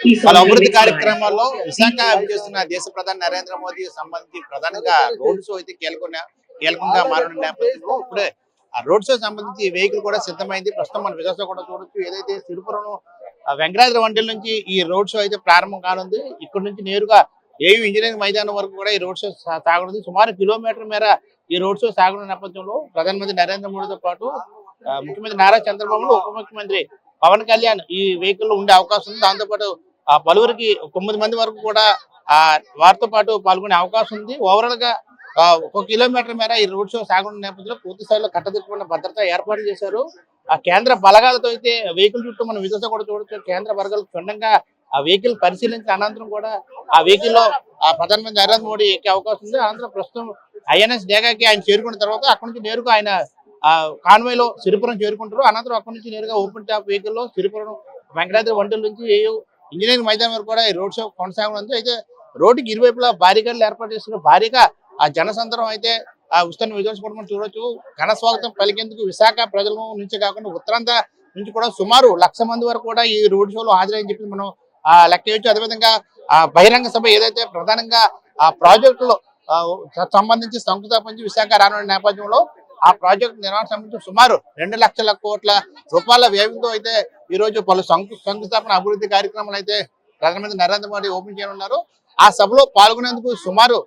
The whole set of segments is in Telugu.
పలు అభివృద్ధి కార్యక్రమాల్లో విశాఖ చేస్తున్న దేశ ప్రధాని నరేంద్ర మోదీ సంబంధించి ప్రధానంగా రోడ్ షో అయితే కీలకొన్న కీలకంగా మారిన నేపథ్యంలో ఇప్పుడే ఆ రోడ్ షో సంబంధించి వెహికల్ కూడా సిద్ధమైంది. ప్రస్తుతం మన విజయవాడ కూడా చూడొచ్చు. ఏదైతే సిరిపురం వెంకటాద్రి వంటల నుంచి ఈ రోడ్ షో అయితే ప్రారంభం కానుంది. ఇక్కడ నుంచి నేరుగా ఏయూ ఇంజనీరింగ్ మైదానం వరకు కూడా ఈ రోడ్ షో సాగనుంది సుమారు కిలోమీటర్ మేర ఈ రోడ్ షో సాగుతున్న నేపథ్యంలో ప్రధానమంత్రి నరేంద్ర మోడీతో పాటు ముఖ్యమంత్రి నారా చంద్రబాబు ఉప ముఖ్యమంత్రి పవన్ కళ్యాణ్ ఈ వెహికల్లో ఉండే అవకాశం ఉంది. దాంతో పాటు ఆ పలువురికి తొమ్మిది మంది వరకు కూడా ఆ వారితో పాటు పాల్గొనే అవకాశం ఉంది. ఓవరాల్గా ఒక కిలోమీటర్ మేర ఈ రోడ్ షో సాగుతున్న నేపథ్యంలో పూర్తి స్థాయిలో కట్టదిట్టుకున్న భద్రత ఏర్పాటు చేశారు. ఆ కేంద్ర బలగాలతో అయితే వెహికల్ చుట్టూ మనం విజయత కూడా చూడొచ్చు. కేంద్ర బలగాలు క్షుణ్ణంగా ఆ వెహికల్ పరిశీలించిన అనంతరం కూడా ఆ వెహికల్లో ఆ ప్రధానమంత్రి నరేంద్ర మోడీ ఎక్కే అవకాశం ఉంది. అనంతరం ప్రస్తుతం ఐఎన్ఎస్ డేగాకి ఆయన చేరుకున్న తర్వాత అక్కడి నుంచి నేరుగా ఆయన ఆ కాన్వాయ్లో సిరిపురం చేరుకుంటారు. అనంతరం అక్కడి నుంచి నేరుగా ఓపెన్ టాప్ వెహికల్లో సిరిపురం వెంకటాద్రి వంటల నుంచి ఇంజనీరింగ్ మైదానం వరకు కూడా ఈ రోడ్ షో కొనసాగనుంది అయితే రోడ్డుకి ఇరువైపులా భారీగాలు ఏర్పాటు చేస్తున్న భారీగా ఆ జనసంద్రం అయితే ఆ ఉత్తర విజయోత్సవం చూడొచ్చు. ఘన స్వాగతం పలికేందుకు విశాఖ ప్రజల నుంచి కాకుండా ఉత్తరాంధ్ర నుంచి కూడా సుమారు లక్ష మంది వరకు కూడా ఈ రోడ్ షోలో హాజరని చెప్పి మనం ఆ లెక్క చేయొచ్చు అదేవిధంగా ఆ బహిరంగ సభ ఏదైతే ప్రధానంగా ఆ ప్రాజెక్టులో సంబంధించి శంకుస్థాపన విశాఖ రానున్న నేపథ్యంలో ఆ ప్రాజెక్ట్ నిర్మాణం సంబంధించి సుమారు రెండు లక్షల కోట్ల రూపాయల వ్యయంతో అయితే ఈ రోజు పలు శంకు శంకుస్థాపన అభివృద్ధి కార్యక్రమాలు అయితే ప్రధానమంత్రి నరేంద్ర మోడీ ఓపెన్ చేయనున్నారు. ఆ సభలో పాల్గొనేందుకు సుమారు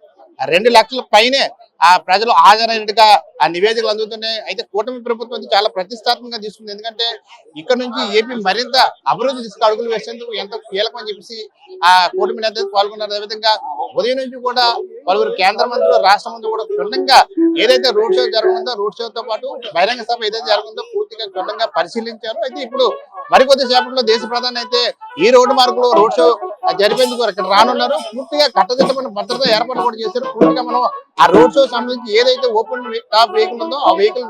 రెండు లక్షల పైనే ఆ ప్రజలు హాజరైనట్టుగా ఆ నివేదికలు అందుతున్నాయి. అయితే కూటమి ప్రభుత్వం చాలా ప్రతిష్టాత్మకంగా తీసుకుంది. ఎందుకంటే ఇక్కడ నుంచి ఏపీ మరింత అభివృద్ధి దిశగా అడుగులు వేసేందుకు ఎంతో కీలకం అని చెప్పేసి ఆ కూటమి నేతలు పాల్గొన్నారు. అదేవిధంగా ఉదయం నుంచి కూడా పలువురు కేంద్ర మంత్రులు రాష్ట్ర మంత్రులు కూడా క్షుణ్ణంగా ఏదైతే రోడ్ షో జరగనుందో రోడ్ షోతో పాటు బహిరంగ సభ ఏదైతే జరుగుతుందో పూర్తిగా క్షుణ్ణంగా పరిశీలించారు. అయితే ఇప్పుడు మరికొద్ది సేపట్లో దేశ ప్రధాని అయితే ఈ రోడ్డు మార్గంలో రోడ్ షో జరిపేందుకు ఇక్కడ రానున్నారు. పూర్తిగా కట్టదిట్టమైన భద్రత ఏర్పాటు కూడా చేశారు. పూర్తిగా మనం ఆ రోడ్ షో సంబంధించి ఏదైతే ఓపెన్ టాప్ వెహికల్ ఉందో ఆ వెహికల్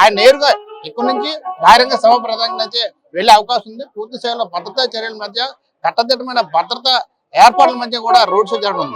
ఆయన నేరుగా ఇక్కడ నుంచి బహిరంగ సభ ప్రధాని అయితే వెళ్ళే అవకాశం ఉంది. పూర్తి స్థాయిలో భద్రతా చర్యల మధ్య కట్టదిట్టమైన భద్రత ఏర్పాట్ల మధ్య కూడా రోడ్ షో జరగనుంది.